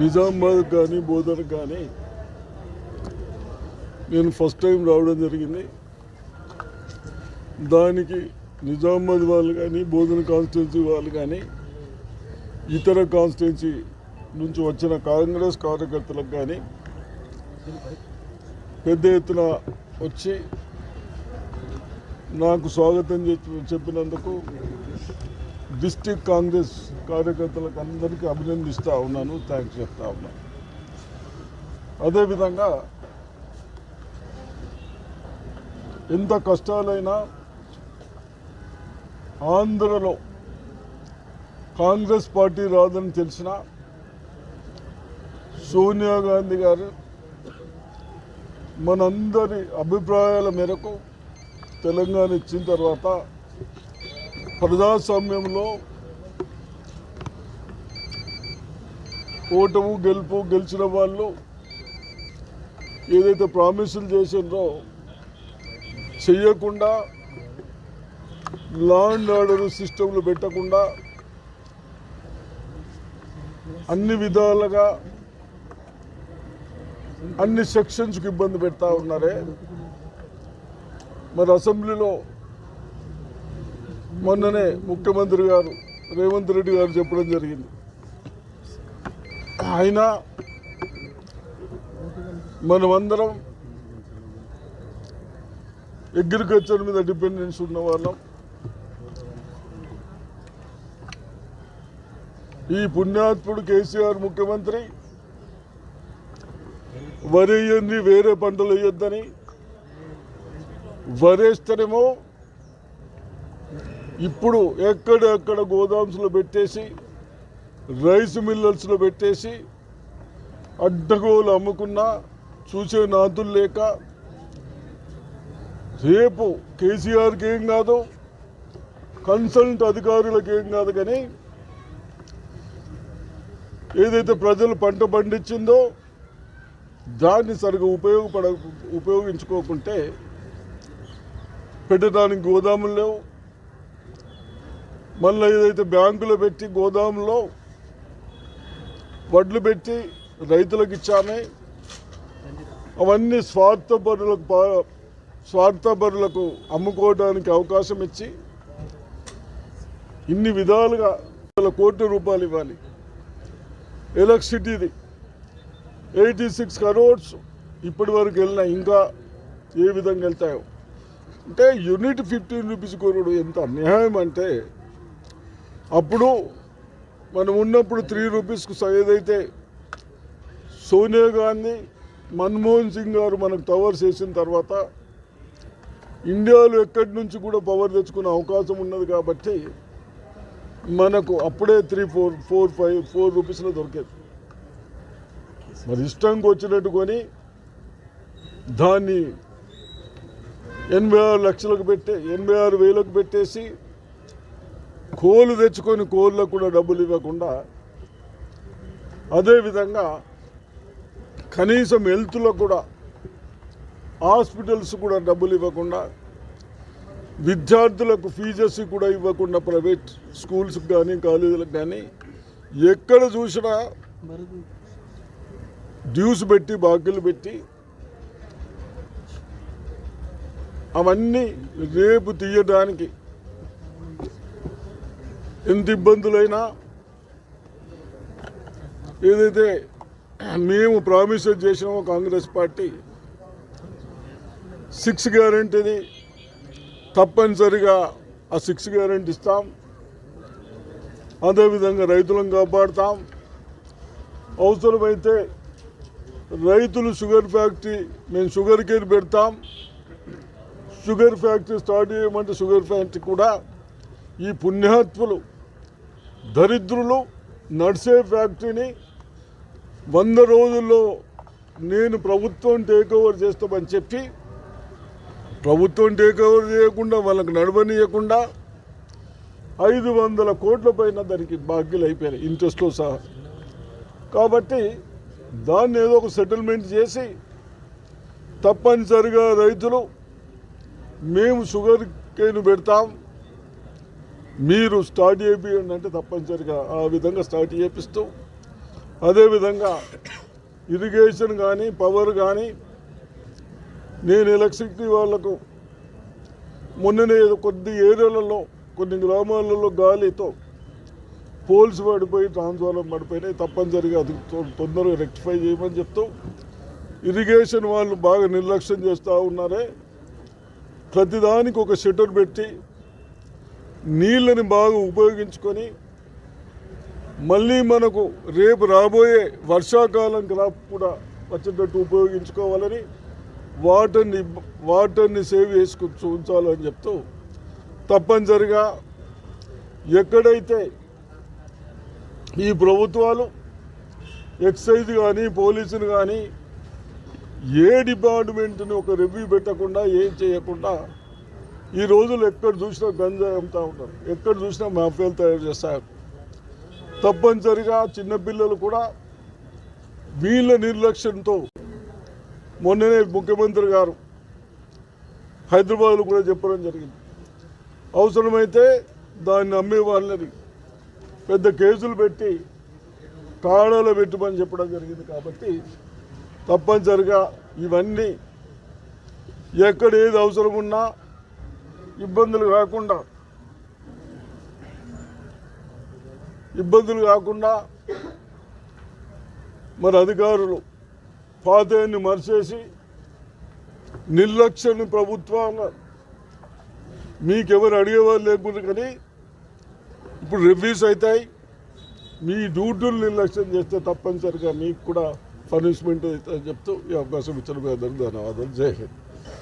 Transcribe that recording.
నిజామాబాద్ కానీ బోధన కానీ నేను ఫస్ట్ టైం రావడం జరిగింది. దానికి నిజామాబాద్ వాళ్ళు కానీ బోధన కాన్స్టిట్యున్సీ వాళ్ళు కానీ ఇతర కాన్స్టిట్యున్సీ నుంచి వచ్చిన కాంగ్రెస్ కార్యకర్తలకు కానీ పెద్ద ఎత్తున వచ్చి నాకు స్వాగతం చెప్పినందుకు డిస్టిక్ కాంగ్రెస్ కార్యకర్తలకు అందరికీ అభినందిస్తూ ఉన్నాను థ్యాంక్స్ చెప్తా ఉన్నాను అదేవిధంగా ఎంత కష్టాలైనా ఆంధ్రలో కాంగ్రెస్ పార్టీ రాదని తెలిసిన సోనియా గాంధీ గారు మనందరి అభిప్రాయాల మేరకు తెలంగాణ ఇచ్చిన తర్వాత ప్రజాస్వామ్యంలో ఓటము గెలుపు గెలిచిన వాళ్ళు ఏదైతే ప్రామిసులు చేసిండ్రో చెయ్యకుండా లా అండ్ ఆర్డర్ సిస్టంలు పెట్టకుండా అన్ని విధాలుగా అన్ని సెక్షన్స్కి ఇబ్బంది పెడతా ఉన్నారే. మరి అసెంబ్లీలో మొన్ననే ముఖ్యమంత్రి గారు రేవంత్ రెడ్డి గారు చెప్పడం జరిగింది. ఆయన మనమందరం అగ్రికల్చర్ మీద డిపెండెన్స్ ఉన్న వాళ్ళం ఈ పుణ్యాత్ముడు కేసీఆర్ ముఖ్యమంత్రి వరి వేరే పంటలు వేయొద్దని వరేస్తేనేమో ఇప్పుడు ఎక్కడెక్కడ గోదామ్స్లో పెట్టేసి రైస్ మిల్లర్స్లో పెట్టేసి అడ్డగోలు అమ్ముకున్నా చూసే నాతులు లేక రేపు కేసీఆర్కి ఏం కాదు కన్సల్ట్ అధికారులకు ఏం కాదు కానీ ఏదైతే ప్రజలు పంట పండించిందో దాన్ని సరిగా ఉపయోగపడ ఉపయోగించుకోకుంటే పెట్టడానికి గోదాములు లేవు. మళ్ళీ ఏదైతే బ్యాంకులో పెట్టి గోదాములో వడ్లు పెట్టి రైతులకు ఇచ్చామే అవన్నీ స్వార్థపరులకు పా- స్వార్థపరులకు అమ్ముకోవడానికి అవకాశం ఇచ్చి ఇన్ని విధాలుగా వేల కోట్ల రూపాయలు ఇవ్వాలి. ఎలక్ట్రిసిటీది ఎయిటీ సిక్స్ కరోడ్స్ ఇప్పటి వరకు వెళ్ళినా ఇంకా ఏ విధంగా వెళ్తాయో. అంటే యూనిట్ ఫిఫ్టీన్ రూపీస్ కోరుడు ఎంత అన్యాయం అంటే అప్పుడు మనం ఉన్నప్పుడు త్రీ రూపీస్కు ఏదైతే సోనియా గాంధీ మన్మోహన్ సింగ్ గారు మనకు టవర్స్ వేసిన తర్వాత ఇండియాలో ఎక్కడి నుంచి కూడా పవర్ తెచ్చుకునే అవకాశం ఉన్నది కాబట్టి మనకు అప్పుడే three four four five four రూపీస్లో దొరికేది. మరి ఇష్టంకి వచ్చినట్టు కొని దాన్ని ఎనభై ఆరు లక్షలకు పెట్టే ఎనభై ఆరు వేలకు పెట్టేసి కోళ్ళు తెచ్చుకొని కోళ్ళకు కూడా డబ్బులు ఇవ్వకుండా అదేవిధంగా కనీసం హెల్త్లో కూడా హాస్పిటల్స్ కూడా డబ్బులు ఇవ్వకుండా విద్యార్థులకు ఫీజెస్ కూడా ఇవ్వకుండా ప్రైవేట్ స్కూల్స్కి కానీ కాలేజీలకు కానీ ఎక్కడ చూసినా డ్యూస్ పెట్టి బాకీలు పెట్టి అవన్నీ రేపు తీయడానికి ఎంత ఇబ్బందులైనా ఏదైతే మేము ప్రామిస్ చేసినామో కాంగ్రెస్ పార్టీ సిక్స్ గ్యారంటీని తప్పనిసరిగా ఆ సిక్స్ గ్యారంటీ ఇస్తాం. అదేవిధంగా రైతులను కాపాడుతాం. అవసరమైతే రైతులు షుగర్ ఫ్యాక్టరీ మేము షుగర్ కేర్ పెడతాం. షుగర్ ఫ్యాక్టరీ స్టార్ట్ చేయమంటే షుగర్ ఫ్యాక్టరీ కూడా ఈ పుణ్యాత్ములు దరిద్రులు నడిసే ఫ్యాక్టరీని వంద రోజుల్లో నేను ప్రభుత్వం టేక్ ఓవర్ చేస్తామని చెప్పి ప్రభుత్వం టేక్ ఓవర్ చేయకుండా వాళ్ళకి నడవనీయకుండా ఐదు వందల కోట్ల పైన దానికి బాకీలు అయిపోయాయి ఇంట్రెస్ట్తో సహా. కాబట్టి దాన్ని ఏదో ఒక సెటిల్మెంట్ చేసి తప్పనిసరిగా రైతులు మేము షుగర్ కేన్ పెడతాం మీరు స్టార్ట్ చేయండి అంటే తప్పనిసరిగా ఆ విధంగా స్టార్ట్ చేపిస్తూ. అదేవిధంగా ఇరిగేషన్ కానీ పవర్ కానీ నేను ఎలక్ట్రిసిటీ వాళ్ళకు మొన్ననే కొద్ది ఏరియాలలో కొన్ని గ్రామాలలో గాలితో పోల్స్ పడిపోయి ట్రాన్స్ఫార్మర్ పడిపోయినాయి. తప్పనిసరిగా అది తొందరగా రెక్టిఫై చేయమని చెప్తూ. ఇరిగేషన్ వాళ్ళు బాగా నిర్లక్ష్యం చేస్తూ ఉన్నారే. ప్రతిదానికి ఒక షట్టర్ పెట్టి నీళ్ళని బాగా ఉపయోగించుకొని మళ్ళీ మనకు రేపు రాబోయే వర్షాకాలం క్రాప్ కూడా వచ్చేటట్టు ఉపయోగించుకోవాలని వాటర్ని వాటర్ని సేవ్ చేసుకుని ఉంచాలని చెప్తూ తప్పనిసరిగా ఎక్కడైతే ఈ ప్రభుత్వాలు ఎక్సైజ్ కానీ పోలీసులు కానీ ఏ డిపార్ట్మెంట్ని ఒక రివ్యూ పెట్టకుండా ఏం చేయకుండా ఈ రోజులు ఎక్కడ చూసినా గంజాయి అమ్ముతూ ఉంటారు ఎక్కడ చూసినా మాఫియాలు తయారు చేస్తారు తప్పనిసరిగా చిన్నపిల్లలు కూడా వీళ్ళ నిర్లక్ష్యంతో మొన్ననే ముఖ్యమంత్రి గారు హైదరాబాద్లో కూడా చెప్పడం జరిగింది. అవసరమైతే దాన్ని అమ్మే వాళ్ళని పెద్ద కేసులు పెట్టి కాడలో పెట్టుమని చెప్పడం జరిగింది కాబట్టి తప్పనిసరిగా ఇవన్నీ ఎక్కడ ఏది అవసరం ఉన్నా ఇబ్బందులు కాకుండా ఇబ్బందులు కాకుండా మరి అధికారులు పాతయాన్ని మరిచేసి నిర్లక్ష్యాన్ని ప్రభుత్వాల మీకెవరు అడిగేవారు లేకుండా కానీ ఇప్పుడు రివ్యూస్ అవుతాయి మీ డ్యూటీలు నిర్లక్ష్యం చేస్తే తప్పనిసరిగా మీకు కూడా పనిష్మెంట్ అవుతుందని చెప్తూ ఈ అవకాశం ఇచ్చిన మీ అందరికీ ధన్యవాదాలు. జై హింద్.